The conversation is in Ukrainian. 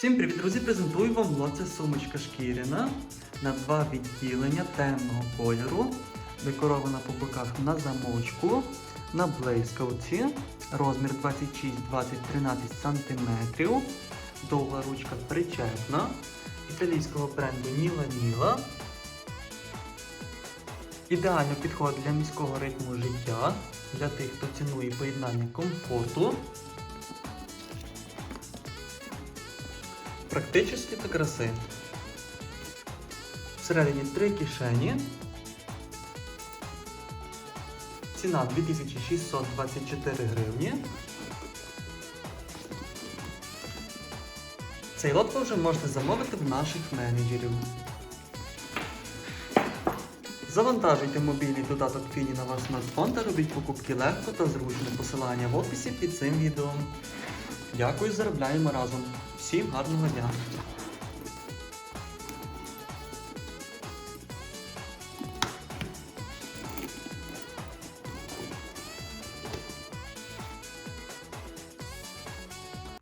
Всім привіт, друзі! Презентую вам лот. Це сумочка шкіряна на два відділення темного кольору, декорована по боках на замочку, на блискавці, розмір 26-20-13 см, довга ручка причепна, італійського бренду Ніла Ніла. Ідеально підходить для міського ритму життя, для тих, хто цінує поєднання комфорту. Практичності та краси. Всередині три кишені. Ціна 2624 гривні. Цей лот ви вже можете замовити в наших менеджерів. Завантажуйте мобільний додаток Фіні на ваш смартфон та робіть покупки легко та зручно. Посилання в описі під цим відео. Дякую, заробляємо разом. Всім гарного дня!